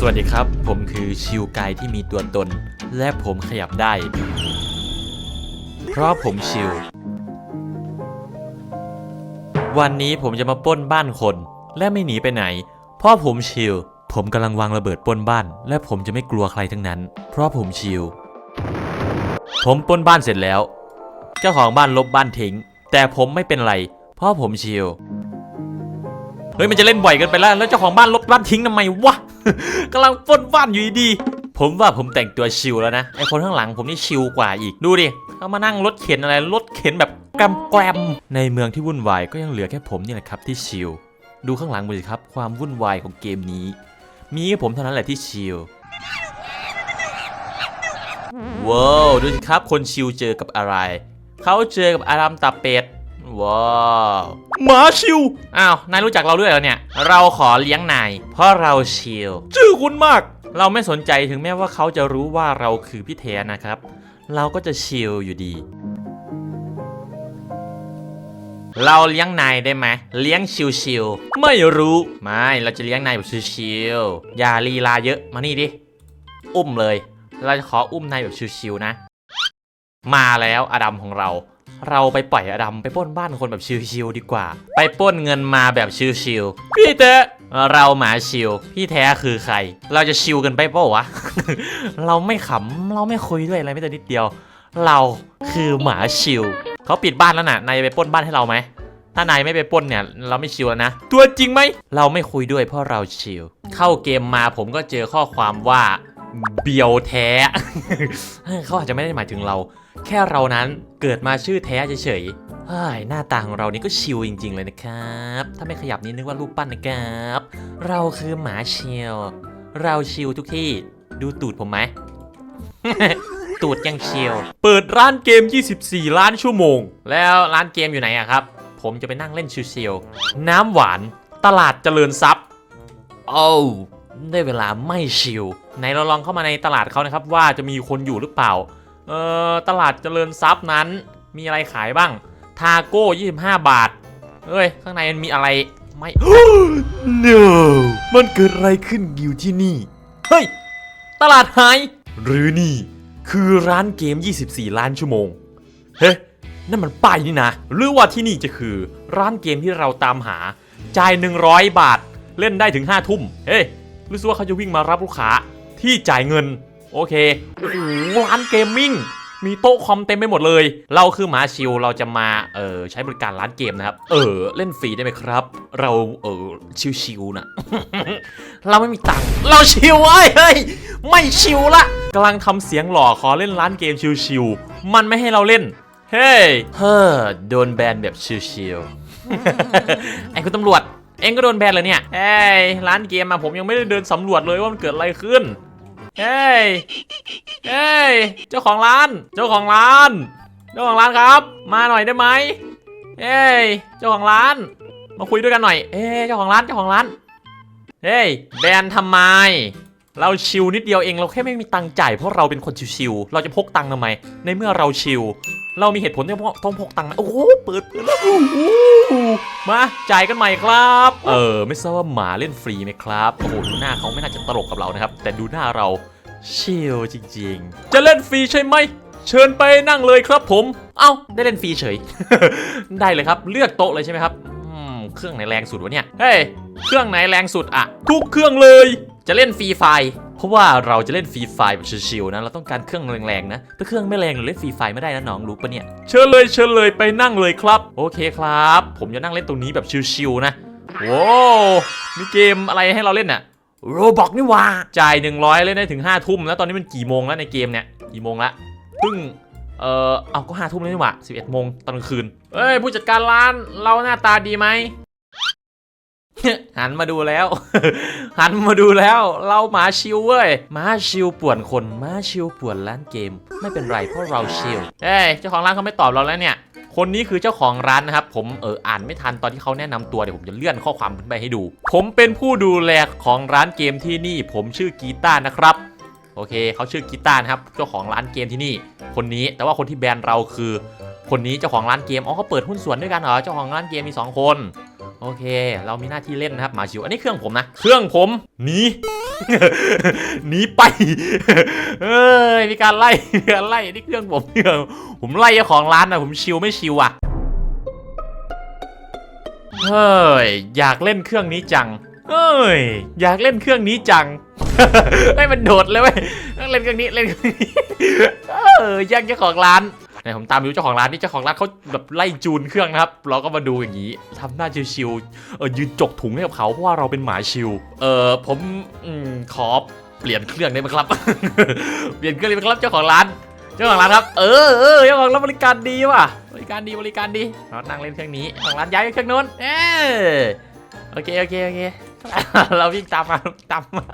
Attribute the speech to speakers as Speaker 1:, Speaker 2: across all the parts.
Speaker 1: สวัสดีครับ ผมคือชิวกายที่มีตัวตน และผมขยับได้ เพราะผมชิว วันนี้ผมจะมาป้นบ้านคน และไม่หนีไปไหน เพราะผมชิลผมกำลังวางระเบิดป้นบ้าน และผมจะไม่กลัวใครทั้งนั้น เพราะผมชิลผมป้นบ้านเสร็จแล้ว เจ้าของบ้านลบบ้านทิ้ง แต่ผมไม่เป็นไร เพราะผมชิล เฮ้ยมันจะเล่นบ่อยกันไปแล้ว แล้วเจ้าของบ้านลบบ้านทิ้งทำไมวะกำลังปล้นบ้านอยู่ดี ผมว่าผมแต่งตัวชิลแล้วนะไอคนข้างหลังผมนี่ชิลกว่าอีกดูดิเขามานั่งรถเข็นอะไรรถเข็นแบบกำแกรมในเมืองที่วุ่นวายก็ยังเหลือแค่ผมนี่แหละครับที่ชิลดูข้างหลังมือสิครับความวุ่นวายของเกมนี้ มีแค่ผมเท่านั้นแหละที่ชิลว้าวดูสิครับคนชิลเจอกับอะไร เขาเจอกับอารามตาเป็ด ว้าวหมาชิลอ้าวนายรู้จักเราด้วยเหรอเนี่ย เราขอเลี้ยงนายเพราะเราชิลชื่อคุณมาก เราไม่สนใจถึงแม้ว่าเขาจะรู้ว่าเราคือพี่เทนนะครับ เราก็จะชิลอยู่ดี เราเลี้ยงนายได้ไหมเลี้ยงชิวๆไม่รู้ไม่เราจะเลี้ยงนายแบบชิวๆอย่าลีลาเยอะมานี่ดิอุ้มเลย เราจะขออุ้มนายแบบชิวๆนะ มาแล้วอดัมของเรา เราไปปล่อยอดัมไปป้นบ้านคนแบบชิวๆดีกว่า ไปป้นเงินมาแบบชิวๆพี่แท้เราหมาชิวพี่แท้คือใคร เราจะชิวกันไปเปล่าวะ เราไม่ขำเราไม่คุยด้วยอะไรไม่แต่นิดเดียว เราคือหมาชิวเขาปิดบ้านแล้วน่ะนายไปป้นบ้านให้เราไหมถ้านายไม่ไปป้นเนี่ยเราไม่ชิวแล้วนะ ตัวจริงไหมเราไม่คุยด้วยเพราะเราชิลเข้าเกมมาผมก็เจอข้อความว่าเบียวแท้เขาอาจจะไม่ได้หมายถึงเรา แค่เรานั้น เกิดมาชื่อแท้เฉยๆเฮ้ยหน้าตาของเรานี่ก็ชิลจริง ๆ เลยนะครับ ถ้าไม่ขยับนี่นึกว่ารูปปั้นนะครับ เราคือหมาเชิลเราชิลทุกที่ดูตูดผมไหม ตูดยังเชิลเปิดร้านเกม 24 ล้านชั่วโมง แล้วร้านเกมอยู่ไหนอะครับ ผมจะไปนั่งเล่นชิลๆน้ำหวานตลาดเจริญทรัพย์โอ้ได้เวลาไม่ชิลไหนเราลองเข้ามาในตลาดเขานะครับ ว่าจะมีคนอยู่หรือเปล่า เอ่อตลาดเจริญทรัพย์นั้น มีอะไรขายบ้าง ทาโก้ 25 บาท เอ้ย ข้างในมันมีอะไรไม่ no มันเกิดอะไรขึ้นอยู่ที่นี่ เฮ้ย ตลาดหาย หรือนี่ คือร้านเกม 24 ล้านชั่วโมง เฮ้ยนั่นมันป้ายนี่นะ หรือว่าที่นี่จะคือร้านเกมที่เราตามหา จ่าย 100 บาท เล่นได้ถึง 5 ทุ่ม เฮ้ย รู้สึกว่าเขาจะวิ่งมารับลูกค้าที่จ่ายเงิน โอเคโอ้โหร้านเกมมิ่งมีโต๊ะคอมเต็มไปหมดเลย เราคือหมาชิวเราจะมาเออใช้บริการร้านเกมนะครับ เออเล่นฟรีได้ไหมครับ เราเออชิวๆนะ เราไม่มีตังค์เราชิวเว้ยเฮ้ยไม่ชิวละกำลังทำเสียงหล่อขอเล่นร้านเกมชิวๆมันไม่ให้เราเล่น เฮ้ยเฮ้อโดนแบนแบบชิวๆไอ้คุณตำรวจเอ็งก็โดนแบนเลยเนี่ยเฮ้ยร้านเกมมาผมยังไม่ได้เดินสำรวจเลยว่ามันเกิดอะไรขึ้น เฮ้ย เฮ้ย เจ้าของร้าน เจ้าของร้าน เจ้าของร้านครับ มาหน่อยได้ไหมเฮ้ย เจ้าของร้าน มาคุยด้วยกันหน่อยเฮ้ย เจ้าของร้าน เจ้าของร้าน เฮ้ย แบนทำไม เราชิลนิดเดียวเองเราแค่ไม่มีตังค์จ่ายเพราะเราเป็นคนชิวๆเราจะพกตังค์ทำไม ในเมื่อเราชิลเรามีเหตุผลที่ต้องพกตังค์ไหมโอ้โหเปิดเปิดแล้วโอ้โหมาจ่ายกันใหม่ครับ เออ ไม่ทราบว่าหมาเล่นฟรีไหมครับโอ้โหดูหน้าเขาไม่น่าจะตลกกับเรานะครับ แต่ดูหน้าเราชิลจริง ๆ จะเล่นฟรีใช่ไหมเชิญไปนั่งเลยครับผม เอ้าได้เล่นฟรีเฉย ได้เลยครับเลือกโต๊ะเลยใช่ไหมครับเครื่องไหนแรงสุดวะเนี่ยเฮ้ยเครื่องไหนแรงสุดอะทุกเครื่องเลย จะเล่นฟรีไฟล์เพราะว่าเราจะเล่นฟรีไฟล์แบบชิวๆนะ เราต้องการเครื่องแรงๆนะ ถ้าเครื่องไม่แรงเราเล่นฟรีไฟล์ไม่ได้นะน้องรู้ปะเนี่ย เชิญเลยเชิญเลยไปนั่งเลยครับ โอเคครับ ผมจะนั่งเล่นตรงนี้แบบชิวๆนะโว้มีเกมอะไรให้เราเล่นอะโรบอกนี่ว่าจ่าย 100 เล่นได้ถึง5ทุ่มแล้วตอนนี้มันกี่โมงแล้วในเกมเนี่ยกี่โมงละเพิ่งเออเอาก็ห้าทุ่มแล้วนี่หว่า11โมงตอนกลางคืน เอ้ย ผู้จัดการร้านเราหน้าตาดีไหม หันมาดูแล้ว หันมาดูแล้ว เราหมาชิวเว้ยหมาชิวป่วนคนหมาชิวป่วนร้านเกม ไม่เป็นไรเพราะเราชิวเอ้ยเจ้าของร้านเขาไม่ตอบเราแล้วเนี่ยคนนี้คือเจ้าของร้านนะครับ ผมเอออ่านไม่ทันตอนที่เขาแนะนำตัวเดี๋ยวผมจะเลื่อนข้อความขึ้นไปให้ดู ผมเป็นผู้ดูแลของร้านเกมที่นี่ ผมชื่อกีตาร์นะครับ โอเคเขาชื่อกีตาร์นะครับเจ้าของร้านเกมที่นี่ คนนี้แต่ว่าคนที่แบนเราคือ คนนี้เจ้าของร้านเกมอ๋อเขาเปิดหุ้นส่วนด้วยกันเหรอเจ้าของร้านเกมมีสองคน โอเค เรามีหน้าที่เล่นนะครับหมาชิว อันนี้เครื่องผมนะ เครื่องผมหนีหนีไปเอ้ยมีการไล่มีการไล่นี่เครื่องผมเครื่องผมไล่เจ้าของร้านนะผมชิวไม่ชิวอะเฮ้ยอยากเล่นเครื่องนี้จังเฮ้ยอยากเล่นเครื่องนี้จังให้มันโดดเลยเว้ยเล่นเครื่องนี้เล่นเครื่องนี้เออแย่งเจ้าของร้าน เนี่ยผมตามดูเจ้าของร้านนี่เจ้าของร้านเขาแบบไล่จูนเครื่องนะครับ เราก็มาดูอย่างนี้ทำหน้าชิวๆเออยืนจกถุงให้กับเขาเพราะว่าเราเป็นหมาชิว เออผมอืมขอเปลี่ยนเครื่องได้ไหมครับ เปลี่ยนเครื่องได้ไหมครับเจ้าของร้าน เจ้าของร้านครับ เออเออเจ้าของร้านบริการดีว่ะ บริการดีบริการดีเรานั่งเล่นเครื่องนี้ของร้านย้ายไปเครื่องนู้น เออโอเคโอเคโอเค เราวิ่งตามมาตามมา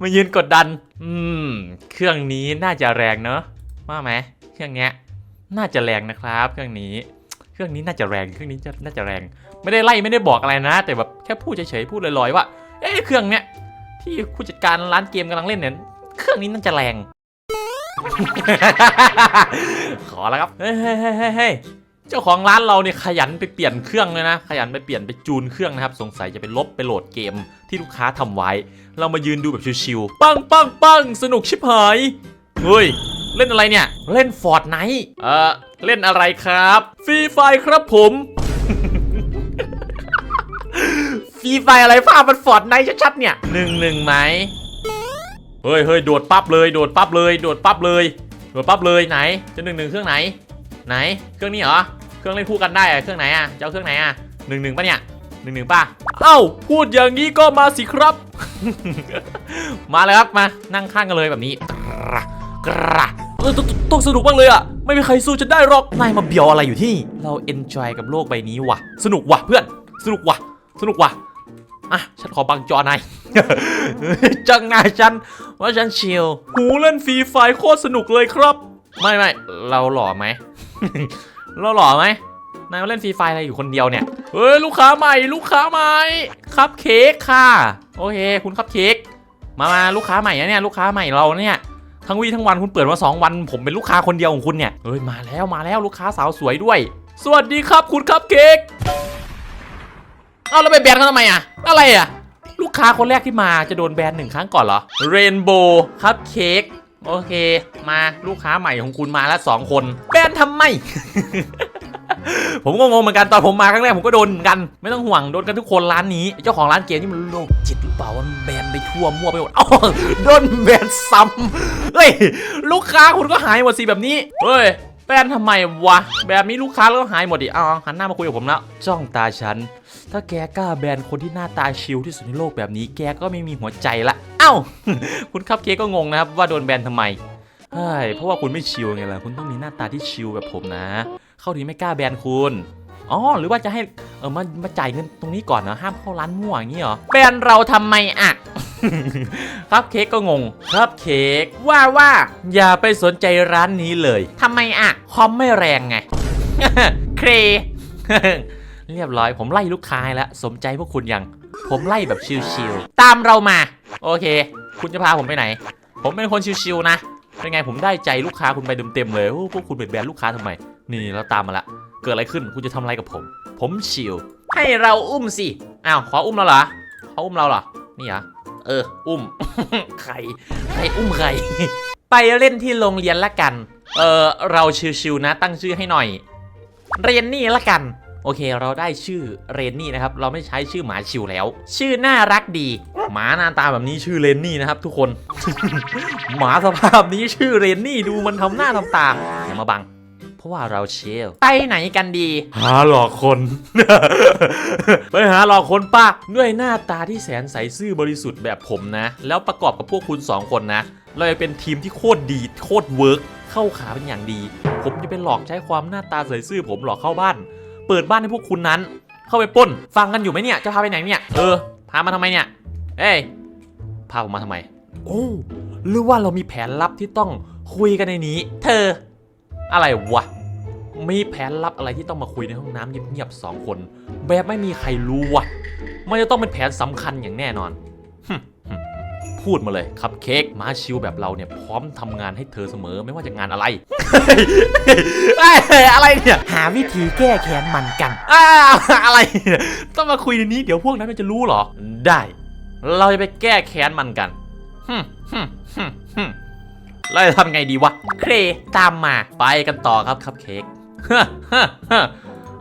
Speaker 1: มายืนกดดัน อืม เครื่องนี้น่าจะแรงเนอะว่าไหม เครื่องเนี้ยน่าจะแรงนะครับ เครื่องนี้ เครื่องนี้น่าจะแรง เครื่องนี้จะน่าจะแรง ไม่ได้ไล่ไม่ได้บอกอะไรนะ แต่แบบแค่พูดเฉยๆพูดลอยๆว่า เอ้ยเครื่องเนี้ยที่ผู้จัดการร้านเกมกำลังเล่นเนี่ยเครื่องนี้น่าจะแรง ขอแล้วครับเฮ้ยเฮ้ยเฮ้ยเฮ้ยเจ้าของร้านเราเนี่ยขยันไปเปลี่ยนเครื่องเลยนะ ขยันไปเปลี่ยนไปจูนเครื่องนะครับ สงสัยจะไปลบไปโหลดเกมที่ลูกค้าทำไว้ เรามายืนดูแบบชิวๆปังปังปังสนุกชิบหายเฮ้ย เล่นอะไรเนี่ย เล่นฟอร์ดไนท์เออเล่นอะไรครับฟรีไฟครับผมฟรีไฟอะไรภาพมันฟอร์ดไนท์ชัดๆเนี่ยหนึ่งหนึ่งไหมเฮ้ยเฮ้ยโดดปั๊บเลยโดดปั๊บเลยโดดปั๊บเลยโดดปั๊บเลยไหนจะหนึ่งหนึ่งเครื่องไหน ไหนเครื่องนี้เหรอเครื่องเล่นคู่กันได้อะเครื่องไหนอะจะเอาเครื่องไหนอะหนึ่งหนึ่งป่ะเนี่ยหนึ่งหนึ่งป่ะ เอ้า พูดอย่างนี้ก็มาสิครับ มาเลยครับ มา นั่งข้างกันเลยแบบนี้กระกระเออ ต้องต้องสนุกมากเลยอะไม่มีใครสู้ฉันได้หรอก นายมาเบียวอะไรอยู่ที่ เราเอนจอยกับโลกใบนี้ว่ะ สนุกว่ะเพื่อน สนุกว่ะ สนุกว่ะ อะ ฉันขอบังจอนายจังนายฉันว่าฉันชิลหูเล่นฟรีไฟโคตรสนุกเลยครับ ไม่ไม่เราหล่อไหม เราหล่อไหมนายมาเล่นฟรีไฟอะไรอยู่คนเดียวเนี่ย เฮ้ยลูกค้าใหม่ลูกค้าใหม่คัพเค้กค่ะ โอเค คุณคัพเค้กมามาลูกค้าใหม่นะเนี่ยลูกค้าใหม่เราเนี่ย ทั้งวีทั้งวันคุณเปิดมาสองวัน ผมเป็นลูกค้าคนเดียวของคุณเนี่ยเอ้ยมาแล้วมาแล้วลูกค้าสาวสวยด้วย สวัสดีครับคุณครับเค้กเอาแล้วไปแบนเขาทำไมอะ อะไรอะ ลูกค้าคนแรกที่มาจะโดนแบนหนึ่งครั้งก่อนเหรอเรนโบว์คับเค้กโอเค มาลูกค้าใหม่ของคุณมาแล้วสองคน แบนทำไม ผมก็งงเหมือนกันตอนผมมาครั้งแรกผมก็โดนเหมือนกันไม่ต้องห่วงโดนกันทุกคนร้านนี้เจ้าของร้านเกมนี่มันโรคจิตหรือเปล่ามันแบนไปทั่วมั่วไปหมดอ้าโดนแบนซ้ำเฮ้ยลูกค้าคุณก็หายหมดสิแบบนี้เฮ้ยแบนทำไมวะแบบนี้ลูกค้าแล้วก็หายหมดดิเอาเอาหันหน้ามาคุยกับผมแล้วจ้องตาฉัน ถ้าแกกล้าแบนคนที่หน้าตาชิลที่สุดในโลกแบบนี้แกก็ไม่มีหัวใจละเอ้าคุณคับเค้กก็งงนะครับว่าโดนแบนทำไม เฮ้ยเพราะว่าคุณไม่ชิลไงล่ะคุณต้องมีหน้าตาที่ชิลแบบผมนะ เข้าดีไม่กล้าแบนคุณอ๋อหรือว่าจะให้เออมามาจ่ายเงินตรงนี้ก่อนนะห้ามเข้าร้านมั่วอย่างนี้เหรอแบนเราทำไมอะครับเค้กก็งงครับเค้กว่าว่า อย่าไปสนใจร้านนี้เลยทำไมอะคอมไม่แรงไงเครเรียบร้อยผมไล่ลูกค้าแล้วสมใจพวกคุณยัง ผมไล่แบบชิวๆตามเรามา โอเค คุณจะพาผมไปไหน ผมเป็นคนชิวๆนะ เป็นไงผมได้ใจลูกค้าคุณไปเต็มๆเลยพวกคุณเป็นแบรนด์ลูกค้าทำไม นี่เราตามมาละ เกิดอะไรขึ้นคุณจะทำอะไรกับผม ผมชิวให้เราอุ้มสิอ้าวขออุ้มเราเหรอเขาอุ้มเราเหรอนี่เหรอเออ อุ้มใครใครอุ้มใครไปเล่นที่โรงเรียนละกัน เออเราชิวๆนะ ตั้งชื่อให้หน่อย เรียนนี่ละกัน โอเค เราได้ชื่อเรนนี่นะครับ เราไม่ใช้ชื่อหมาชิวแล้ว ชื่อน่ารักดี หมาหน้าตาแบบนี้ชื่อเรนนี่นะครับ ทุกคน หมาสภาพนี้ชื่อเรนนี่ดูมันทำหน้าทำตาอย่ามาบังเพราะว่าเราเชลไปไหนกันดี หาหลอกคน ไปหาหลอกคนป้าด้วยหน้าตาที่แสนใสซื่อบริสุทธิ์แบบผมนะ แล้วประกอบกับพวกคุณสองคนนะ เราจะเป็นทีมที่โคตรดี โคตรเวิร์กเข้าขาเป็นอย่างดี ผมจะเป็นหลอกใช้ความหน้าตาใสซื่อผมหลอกเข้าบ้าน เปิดบ้านให้พวกคุณนั้น เข้าไปปล้น ฟังกันอยู่ไหมเนี่ย จะพาไปไหนเนี่ย เออ พามาทำไมเนี่ย เอ้ย พาผมมาทำไม โอ้หรือว่าเรามีแผนลับที่ต้องคุยกันในนี้ เธอ อะไรวะ มีแผนลับอะไรที่ต้องมาคุยในห้องน้ำเงียบๆสองคน แบบไม่มีใครรู้วะ มันจะต้องเป็นแผนสำคัญอย่างแน่นอนหึหึผ พูดมาเลยคัพเค้กม้าชิวแบบเราเนี่ยพร้อมทำงานให้เธอเสมอไม่ว่าจะงานอะไรเอ้ยอะไรเนี่ย
Speaker 2: หาวิธีแก้แค้นมันกัน
Speaker 1: อ้าอะไรเนี่ยต้องมาคุยในนี้เดี๋ยวพวกนั้นมันจะรู้เหรอ ได้ เราจะไปแก้แค้นมันกันฮึมฮึมฮึมฮึมเราจะทำไงดีวะ เครตามมา ไปกันต่อครับคัพเค้กฮะฮะฮะ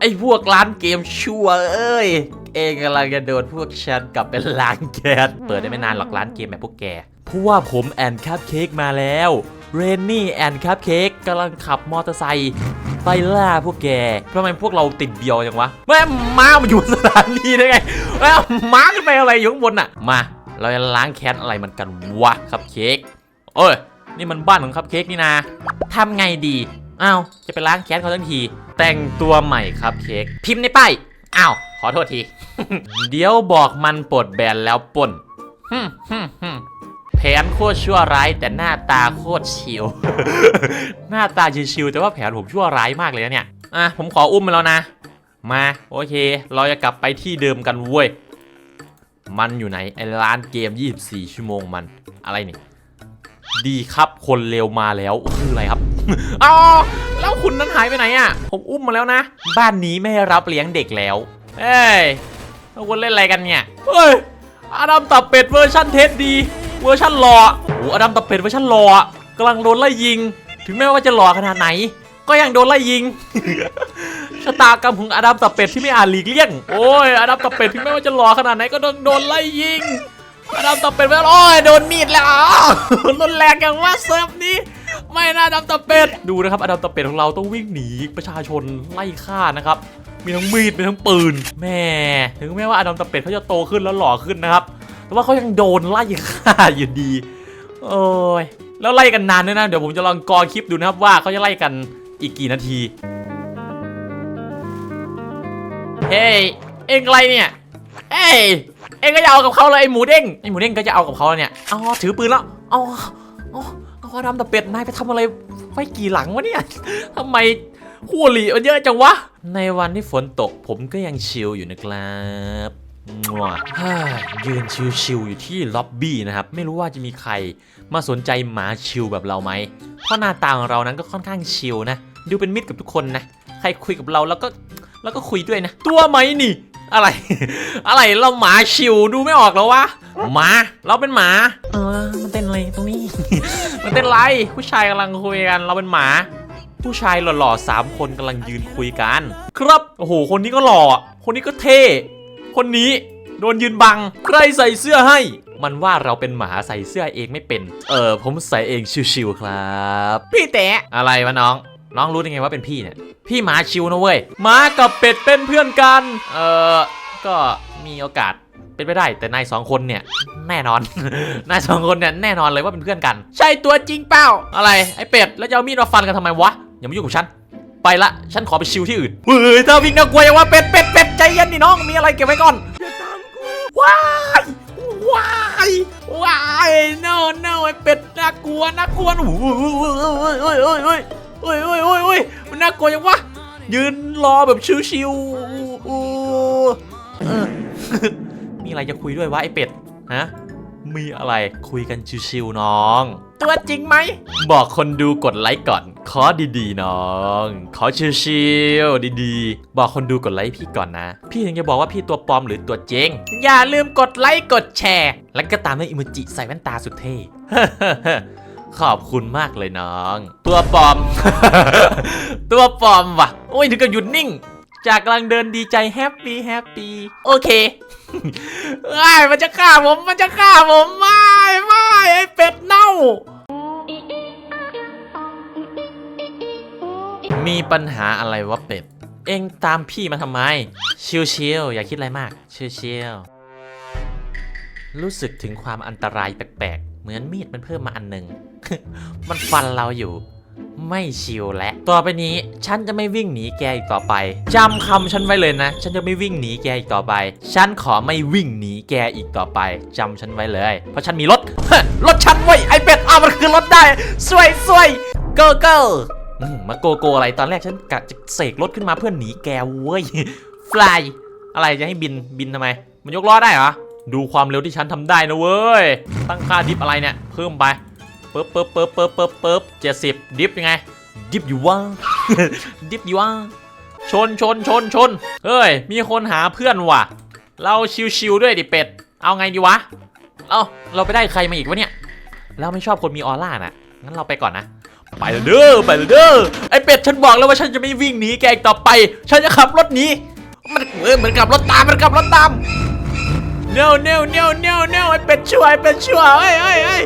Speaker 1: ไอ้พวกร้านเกมชั่วเอ้ย เองกำลังจะโดนพวกฉันกลับเป็นล้างแก๊สเปิดได้ไม่นานหรอกร้านเกมแบบพวกแกเพราะว่าผมแอนคัพเค้กมาแล้วเรนนี่แอนคัพเค้กกำลังขับมอเตอร์ไซค์ไปล่าพวกแกทำไมพวกเราติดเบียวจังวะแม่ม้ามาอยู่สถานีได้ไงแม่ม้าขึ้นไปอะไรอยู่ข้างบนน่ะ มา เราจะล้างแค้นอะไรมันกันวะคัพเค้กโอ้ยนี่มันบ้านของคัพเค้กนี่นาทำไงดีอ้าวจะไปล้างแค้นเขาทันที แต่งตัวใหม่ครับเค้กพิมพ์ในป้ายอ้าว ขอโทษที เดี๋ยวบอกมันปลดแบนแล้วปล้นแผนโคตรชั่วร้ายแต่หน้าตาโคตรชิว หน้าตาชิวๆแต่ว่าแผนผมชั่วร้ายมากเลยนะเนี่ย อะผมขออุ้มมันแล้วนะ มา โอเค เราจะกลับไปที่เดิมกันเว้ย มันอยู่ไหนไอ้ร้านเกม 24 ชั่วโมงมัน อะไรนี่ ดีครับคนเร็วมาแล้ว คืออะไรครับอ๋อแล้วคุณนั้นหายไปไหนอะ ผมอุ้มมาแล้วนะ บ้านนี้ไม่รับเลี้ยงเด็กแล้ว เอ้ยแล้วคุณเล่นอะไรกันเนี่ย เฮ้ย อดัมตับเป็ดเวอร์ชันเทสดี เวอร์ชันหล่อโอ้อดัมตับเป็ดเวอร์ชันหล่อกำลังโดนไล่ยิง ถึงแม้ว่าจะหล่อขนาดไหน ก็ยังโดนไล่ยิง ชะตากรรมของอดัมตับเป็ดที่ไม่อาจหลีกเลี่ยง โอ้ย อดัมตับเป็ดถึงแม้ว่าจะหล่อขนาดไหนก็ต้องโดนไล่ยิง อดัมตับเป็ดแล้วโอ้ยโดนมีดแล้วรุนแรงอย่างว่าเซิร์ฟนี้ไม่น่าอดัมตับเป็ด ดูนะครับอดัมตับเป็ดของเราต้องวิ่งหนีประชาชนไล่ฆ่านะครับ มีทั้งมีดมีทั้งปืนแม่ถึงแม้ว่าอดัมตับเป็ดเขาจะโตขึ้นแล้วหล่อขึ้นนะครับ แต่ว่าเขายังโดนไล่ฆ่าอยู่ดีโอ้ยแล้วไล่กันนานด้วยนะ เดี๋ยวผมจะลองกอคลิปดูนะครับว่าเขาจะไล่กันอีกกี่นาที เฮ้ยเอ็งอะไรเนี่ย เอ้ยเอ็งก็จะเอากับเขาเลยไอหมูเด้งไอหมูเด้งก็จะเอากับเขาเนี่ยอ๋อถือปืนแล้วอ๋ออ๋อเอาดำตะเป็ดนายไปทำอะไรไฟกี่หลังวะเนี่ยทำไม คู่หลีมันเยอะจังวะ ในวันที่ฝนตกผมก็ยังชิลอยู่นะครับงัวฮ่ายืนชิลๆอยู่ที่ล็อบบี้นะครับ ไม่รู้ว่าจะมีใครมาสนใจหมาชิลแบบเราไหม เพราะหน้าตาของเรานั้นก็ค่อนข้างชิลนะ ดูเป็นมิตรกับทุกคนนะ ใครคุยกับเราแล้วก็แล้วก็คุยด้วยนะ ตัวไหมนี่ อะไร อะไรเราหมาชิวดูไม่ออกแล้ววะหมาเราเป็นหมา เออมันเต้นอะไรตรงนี้ มันเต้นไรผู้ชายกำลังคุยกัน เราเป็นหมา ผู้ชายหล่อๆสามคนกำลังยืนคุยกัน ครับโอ้โหคนนี้ก็หล่อ คนนี้ก็เท่ คนนี้โดนยืนบัง ใครใส่เสื้อให้ มันว่าเราเป็นหมาใส่เสื้อเองไม่เป็น เออผมใส่เองชิวๆครับ พี่แตะอะไรวะน้อง น้องรู้ได้ไงว่าเป็นพี่เนี่ย พี่หมาชิวนะเว้ยหมากับเป็ดเป็นเพื่อนกัน เออก็มีโอกาสเป็นไปได้ แต่นายสองคนเนี่ยแน่นอน นายสองคนเนี่ยแน่นอนเลยว่าเป็นเพื่อนกัน ใช่ตัวจริงเปล่า อะไรไอ้เป็ดแล้วจะเอามีดมาฟันกันทำไมวะ อย่ามายุ่งกับฉัน ไปละ ฉันขอไปชิวที่อื่น เฮ้ยถ้าวิ่งน่ากลัวอย่างว่าเป็ดเป็ดเป็ดใจเย็นดิน้อง มีอะไรเก็บไว้ก่อน อย่าตามกูว้าย ว้าย ว้าย no no ไอ้เป็ดน่ากลัวน่ากลัวโอ้ยโอ้ยโอ้ยโอ้ยโอ้ยโอ้ยโอ้ยโอ้ยมันน่ากลัวยังวะ ยืนรอแบบชิวๆอู้เออมีอะไรจะคุยด้วยวะไอ้เป็ด ฮะมีอะไรคุยกันชิวๆน้อง ตัวจริงไหม บอกคนดูกดไลค์ก่อน ขอดีๆน้อง ขอชิวๆดีๆ บอกคนดูกดไลค์พี่ก่อนนะ พี่ถึงจะบอกว่าพี่ตัวปลอมหรือตัวเจงอย่าลืมกดไลค์กดแชร์ แล้วก็ตามด้วยอิโมจิใส่แว่นตาสุดเท่ขอบคุณมากเลยน้อง ตัวปลอม ตัวปลอมว่ะ โอ้ยถึงกับหยุดนิ่ง จากกำลังเดินดีใจแฮปปี้แฮปปี้โอเคไอ้มันจะฆ่าผมมันจะฆ่าผมไม่ไม่ไอ้เป็ดเน่า มีปัญหาอะไรวะเป็ด เองตามพี่มาทำไม ชิวๆอย่าคิดอะไรมาก ชิวๆรู้สึกถึงความอันตรายแปลกๆ เหมือนมีดมันเพิ่มมาอันหนึ่ง มันฟันเราอยู่ ไม่ชิวและต่อไปนี้ฉันจะไม่วิ่งหนีแกอีกต่อไปจำคำฉันไว้เลยนะ ฉันจะไม่วิ่งหนีแกอีกต่อไป ฉันขอไม่วิ่งหนีแกอีกต่อไปจำฉันไว้เลย เพราะฉันมีรถรถฉันไว้ยไอเป็ดอ้ามันคือรถได้สวยสวยเกอร์เกอร์ มาโกโกอะไรตอนแรกฉันกะจะเสกรถขึ้นมาเพื่อนหนีแกเว้ยฟลายอะไรจะให้บินบินทำไม มันยกล้อได้เหรอ ดูความเร็วที่ฉันทำได้นะเว้ย ตั้งค่าดิฟอะไรเนี่ย เพิ่มไปปึ๊บปึ๊บปึ๊บปึ๊บปึ๊บปึ๊บเจ็ดสิบดิฟยังไง ดิฟอยู่ว่าดิฟอยู่ว่าชนชนชนชนเฮ้ย มีคนหาเพื่อนว่ะ เราชิวๆด้วยดิเป็ด เอาไงดีวะ เอ้าเราไปได้ใครมาอีกวะเนี่ย เราไม่ชอบคนมีออร่าน่ะ งั้นเราไปก่อนนะ ไปเลยเด้อไปเลยเด้อไอเป็ดฉันบอกแล้วว่าฉันจะไม่วิ่งหนีแกอีกต่อไป ฉันจะขับรถหนีมันเอนเหมือนกับรถตามมันกับรถตาม no no no no no ไอเป็ดชั่วไอเป็ดชั่วเอ้ยเอ้ยเอ้ย